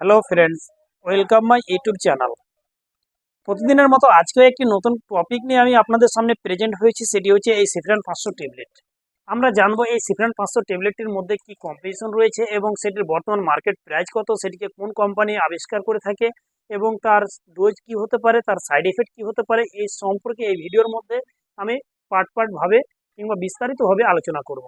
Hello friends welcome my YouTube channel প্রতিদিনের মতো আজকেও একটি নতুন টপিক নিয়ে আমি আপনাদের সামনে প্রেজেন্ট হয়েছি, সেটি হচ্ছে এই সিফরান পাঁচশো ট্যাবলেট আমরা জানব এই সিফরান পাঁচশো ট্যাবলেটটির মধ্যে কি কম্পিটিশন রয়েছে এবং সেটির বর্তমান মার্কেট প্রাইস কত, সেটিকে কোন কোম্পানি আবিষ্কার করে থাকে এবং তার ডোজ কি হতে পারে, তার সাইড এফেক্ট কি হতে পারে, এই সম্পর্কে এই ভিডিওর মধ্যে আমি পার্ট পার্টভাবে কিংবা বিস্তারিতভাবে আলোচনা করব।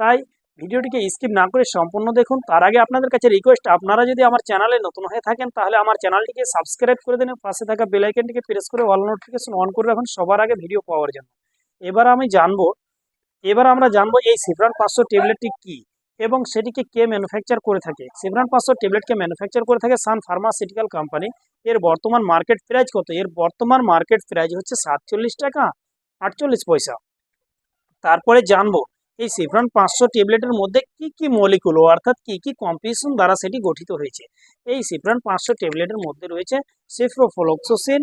তাই ভিডিওটিকে স্কিপ না করে সম্পূর্ণ দেখুন। তার আগে আপনাদের কাছে রিকোয়েস্ট আপনারা যদি আমার চ্যানেলে নতুন হয়ে থাকেন, তাহলে আমার চ্যানেলটিকে সাবস্ক্রাইব করে দিন। পাশে থাকা বেল আইকনটিকে প্রেস করে অল নোটিফিকেশন অন করে রাখুন সবার আগে ভিডিও পাওয়ার জন্য। এবার আমি জানব, এবার আমরা জানব এই সিফরান পাঁচশো ট্যাবলেটটি কি এবং সেটিকে কে ম্যানুফ্যাকচার করে থাকে? সিফরান পাঁচশো ট্যাবলেটকে ম্যানুফ্যাকচার করে থাকে সান ফার্মাসিউটিক্যাল কোম্পানি এর বর্তমান মার্কেট প্রাইস কত? এর বর্তমান মার্কেট প্রাইস হচ্ছে সাতচল্লিশ টাকা আটচল্লিশ পয়সা। তারপরে জানব এই সিফরান পাঁচশো ট্যাবলেটের মধ্যে কি কি মলিকুল অর্থাৎ কি কি কম্পিটিশন দ্বারা সেটি গঠিত হয়েছে? এই সিফরান পাঁচশো ট্যাবলেটের মধ্যে রয়েছে সিফ্রোফ্লোক্সোসিন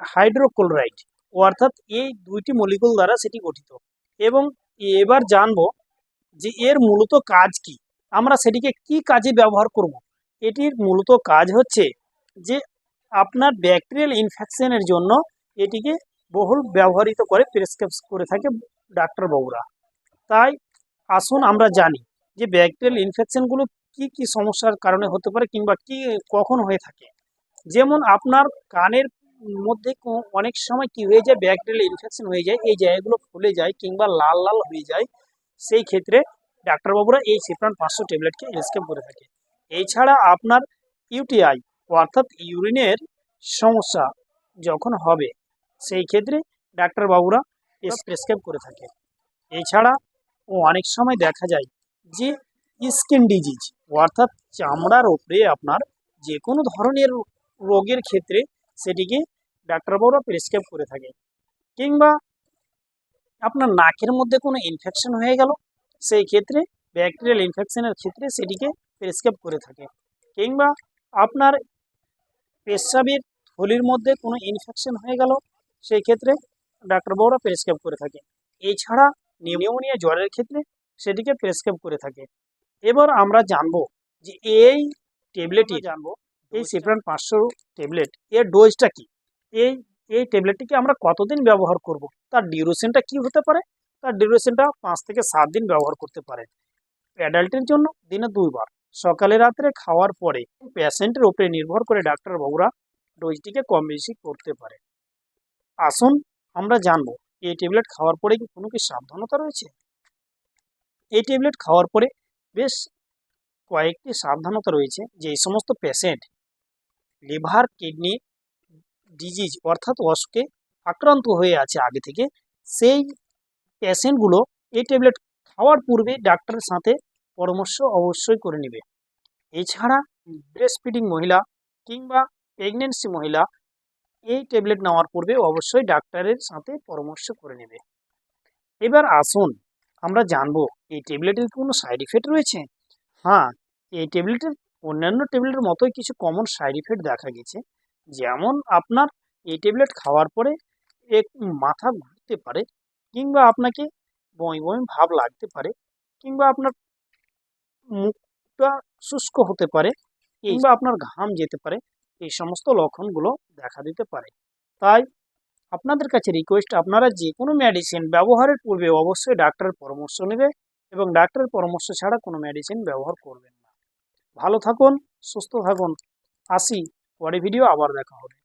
হাইড্রোক্লোরাইড অর্থাৎ এই দুইটি মলিকুল দ্বারা সেটি গঠিত। এবং এবার জানব যে এর মূলত কাজ কি। আমরা সেটিকে কি কাজে ব্যবহার করব। এটির মূলত কাজ হচ্ছে যে আপনার ব্যাকটেরিয়াল ইনফেকশনের জন্য এটিকে বহুল ব্যবহৃত করে প্রেসক্রাইব করে থাকে ডাক্তারবাবুরা। তাই আসুন আমরা জানি যে ব্যাকটেরিয়াল ইনফেকশনগুলো কি কি সমস্যার কারণে হতে পারে কিংবা কি, কখন হয়ে থাকে। যেমন আপনার কানের মধ্যে অনেক সময় কি হয়ে যায় ব্যাকটেরিয়াল ইনফেকশন হয়ে যায়, এই জায়গাগুলো ফুলে যায় কিংবা লাল লাল হয়ে যায়, সেই ক্ষেত্রে ডাক্তারবাবুরা এই সিপ্রান পাঁচশো ট্যাবলেটকে প্রেসক্রাইব করে থাকে। এছাড়া আপনার ইউটিআই অর্থাৎ ইউরিনের সমস্যা যখন হবে, সেই ক্ষেত্রে ডাক্তারবাবুরা প্রেসক্রাইব করে থাকে। এছাড়া অনেক সময় দেখা যায় যে স্কিন ডিজিজ অর্থাৎ চামড়ার ওপরে আপনার যে কোনো ধরনের রোগের ক্ষেত্রে সেটিকে ডাক্তারবাবুরা প্রেসক্রাইব করে থাকে। কিংবা আপনার নাকের মধ্যে কোনো ইনফেকশন হয়ে গেল, সেই ক্ষেত্রে ব্যাকটেরিয়াল ইনফেকশনের ক্ষেত্রে সেটিকে প্রেসক্রাইব করে থাকে। কিংবা আপনার পেশাবের থলির মধ্যে কোনো ইনফেকশন হয়ে গেল, সেই ক্ষেত্রে ডাক্তারবাবুরা প্রেসক্রাইব করে থাকে। এছাড়া নিউমোনিয়া জ্বরের ক্ষেত্রে সেটিকে প্রেসক্রাইব করে থাকে। এবার আমরা জানব যে এই ট্যাবলেটই জানব এই সিপ্রান পাঁচশো ট্যাবলেট এর ডোজটা কি? এই এই ট্যাবলেটটিকে আমরা কতদিন ব্যবহার করব? তার ডিউরেশনটা কি হতে পারে? তার ডিউরেশনটা পাঁচ থেকে সাত দিন ব্যবহার করতে পারে। অ্যাডাল্টের জন্য দিনে দুইবার সকালে রাত্রে খাওয়ার পরে পেশেন্টের উপরে নির্ভর করে ডাক্তারবাবুরা ডোজটিকে কম বেশি করতে পারে। আসুন আমরা জানব এই ট্যাবলেট খাওয়ার পরে কি কোনো কি সাবধানতা রয়েছে? এই ট্যাবলেট খাওয়ার পরে বেশ কয়েকটি সাবধানতা রয়েছে যে এই সমস্ত পেশেন্ট লিভার কিডনি ডিজিজ অর্থাৎ অসুখে আক্রান্ত হয়ে আছে আগে থেকে, সেই পেশেন্টগুলো এই ট্যাবলেট খাওয়ার পূর্বে ডাক্তারের সাথে পরামর্শ অবশ্যই করে নেবে। এছাড়া ব্রেস্ট ফিডিং মহিলা কিংবা প্রেগনেন্সি মহিলা এই ট্যাবলেট নেওয়ার পূর্বে অবশ্যই ডাক্তারের সাথে পরামর্শ করে নেবে। এবার আসুন আমরা জানব এই ট্যাবলেটের কোনো সাইড ইফেক্ট রয়েছে? হ্যাঁ এই ট্যাবলেটের অন্যান্য ট্যাবলেটের মতোই কিছু কমন সাইড ইফেক্ট দেখা গেছে। যেমন আপনার এই ট্যাবলেট খাওয়ার পরে এক মাথা ঘুরতে পারে কিংবা আপনাকে বমি বমি ভাব লাগতে পারে কিংবা আপনার মুখটা শুষ্ক হতে পারে কিংবা আপনার ঘাম যেতে পারে। এই সমস্ত লক্ষণগুলো দেখা দিতে পারে। তাই আপনাদের কাছে রিকোয়েস্ট আপনারা যে কোনো মেডিসিন ব্যবহারের পূর্বে অবশ্যই ডাক্তারের পরামর্শ নেবে এবং ডাক্তারের পরামর্শ ছাড়া কোনো মেডিসিন ব্যবহার করবেন না। ভালো থাকুন, সুস্থ থাকুন। আসি, পরে ভিডিও আবার দেখা হবে।